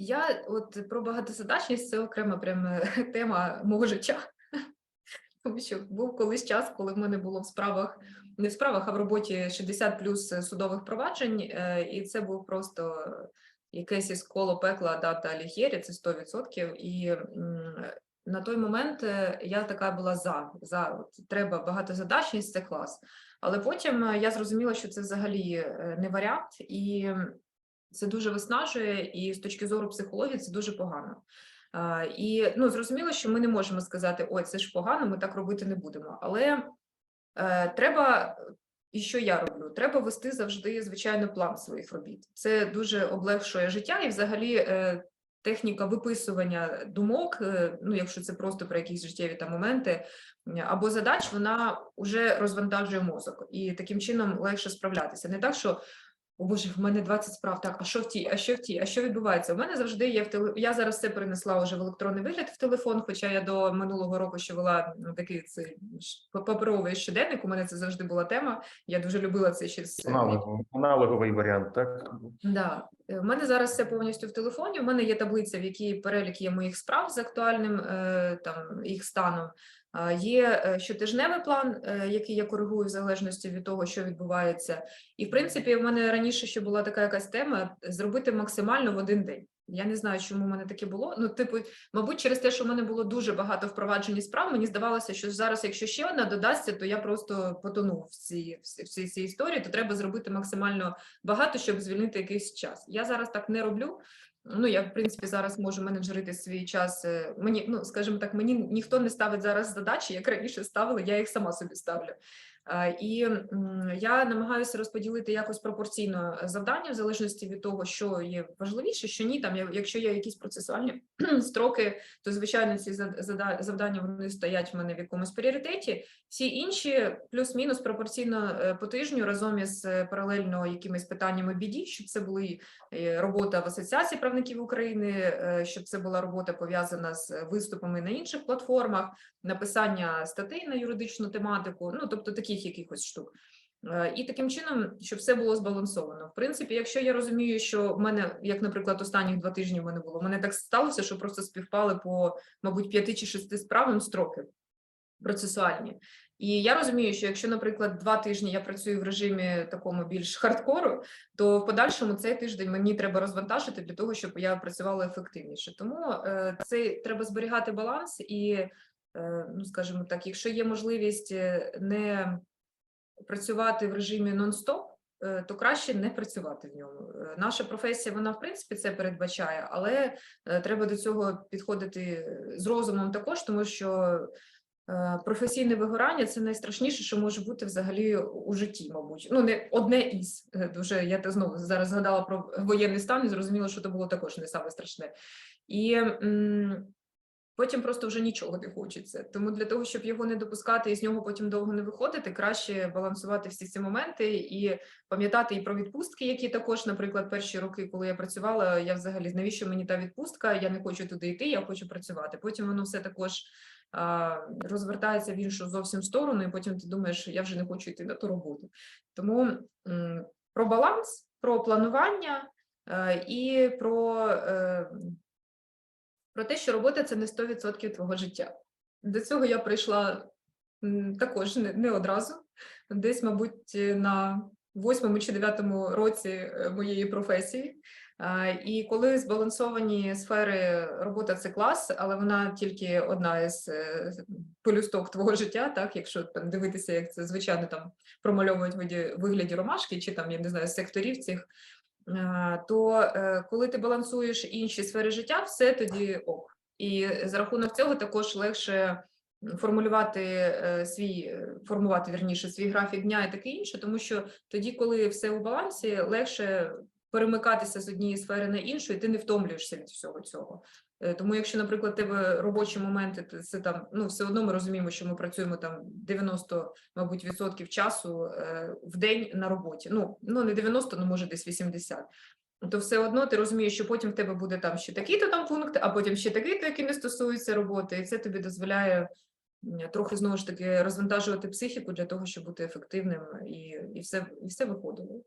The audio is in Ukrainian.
Я от про багатозадачність це окрема прям е, тема мого життя. Тому що був колись час, коли в мене було в справах, не в справах, а в роботі 60 плюс судових проваджень, е, і це був просто якесь із коло пекла дата Алігєрі, це 100%. І на той момент е, я така була за, за от, треба багатозадачність, це клас. Але потім е, я зрозуміла, що це взагалі е, не варіант, і це дуже виснажує, і з точки зору психології це дуже погано. А, І ну зрозуміло, що ми не можемо сказати, ой, це ж погано, ми так робити не будемо. Але е, треба, і що я роблю? Треба вести завжди звичайно план своїх робіт. Це дуже облегшує життя, і взагалі е, техніка виписування думок, е, ну якщо це просто про якісь життєві там моменти або задач, вона вже розвантажує мозок, і таким чином легше справлятися. Не так, що о Боже, в мене 20 справ. Так, а що в тій, а що в тій, а що відбувається? У мене завжди є в теле. Я зараз все перенесла вже в електронний вигляд в телефон, хоча я до минулого року ще вела ну, такий цей паперовий щоденник. У мене це завжди була тема. Я дуже любила це ще з Аналоговий, аналоговий варіант, так? Да. У мене зараз все повністю в телефоні. У мене є таблиця, в якій перелік є моїх справ з актуальним е, там їх станом. Є е, щотижневий план, е, який я коригую в залежності від того, що відбувається. І в принципі, в мене раніше ще була така якась тема зробити максимально в один день. Я не знаю, чому в мене таке було. Ну, типу, мабуть, через те, що в мене було дуже багато впроваджені справ, мені здавалося, що зараз, якщо ще одна додасться, то я просто потону в цій, в цій, в цій історії, то треба зробити максимально багато, щоб звільнити якийсь час. Я зараз так не роблю. Ну, я, в принципі, зараз можу менеджерити свій час. е, Мені, ну, скажімо так, мені ніхто не ставить зараз задачі, як раніше ставили, я їх сама собі ставлю. А, І я намагаюся розподілити якось пропорційно завдання, в залежності від того, що є важливіше, що ні. Там, якщо є якісь процесуальні строки, то звичайно ці завдання вони стоять в мене в якомусь пріоритеті. Всі інші плюс-мінус пропорційно е, по тижню разом із е, паралельно якимись питаннями біді, щоб це були е, робота в Асоціації правників України, е, щоб це була робота пов'язана з виступами на інших платформах, написання статей на юридичну тематику, ну тобто таких якихось штук. Е, І таким чином, щоб все було збалансовано. В принципі, якщо я розумію, що в мене, як, наприклад, останніх два тижні в мене було, в мене так сталося, що просто співпали по, мабуть, п'яти чи шести справам строки процесуальні. І я розумію, що якщо, наприклад, два тижні я працюю в режимі такому більш хардкору, то в подальшому цей тиждень мені треба розвантажити для того, щоб я працювала ефективніше. Тому е, це треба зберігати баланс і, ну скажімо так, якщо є можливість е, не працювати в режимі нон-стоп, е, то краще не працювати в ньому. Е, Наша професія, вона в принципі це передбачає, але е, треба до цього підходити е, з розумом також, тому що е, професійне вигорання це найстрашніше, що може бути взагалі у житті, мабуть. Ну, не одне із е, дуже. Я те знову зараз згадала про воєнний стан і зрозуміла, що це було також не саме страшне. І потім просто вже нічого не хочеться. Тому для того, щоб його не допускати і з нього потім довго не виходити, краще балансувати всі ці моменти і пам'ятати і про відпустки, які також, наприклад, перші роки, коли я працювала, я взагалі навіщо мені та відпустка? Я не хочу туди йти, я хочу працювати. Потім воно все також розвертається в іншу зовсім сторону, і потім ти думаєш, я вже не хочу йти на ту роботу. Тому про баланс, про планування е, і про, е, про те, що робота це не 100% твого життя. До цього я прийшла також не, одразу, десь, мабуть, на восьмому чи дев'ятому році е, моєї професії. І коли збалансовані сфери робота це клас, але вона тільки одна із е, полюсток твого життя, так якщо там дивитися, як це звичайно там промальовують в вигляді ромашки, чи там я не знаю секторів цих. А, То е, коли ти балансуєш інші сфери життя, все тоді ок. І за рахунок цього також легше формулювати е, свій, е, формувати вірніше свій графік дня і таке інше, тому що тоді, коли все у балансі, легше перемикатися з однієї сфери на іншу, і ти не втомлюєшся від всього цього. Е, Тому, якщо, наприклад, тебе робочі моменти, то це там ну все одно ми розуміємо, що ми працюємо там 90, мабуть, відсотків часу е, в день на роботі. Ну ну не 90, ну може десь 80. То все одно ти розумієш, що потім в тебе буде там ще такий-то там пункт, а потім ще такий-то, який не стосується роботи, і це тобі дозволяє трохи знову ж таки розвантажувати психіку для того, щоб бути ефективним і, і все і все виходило.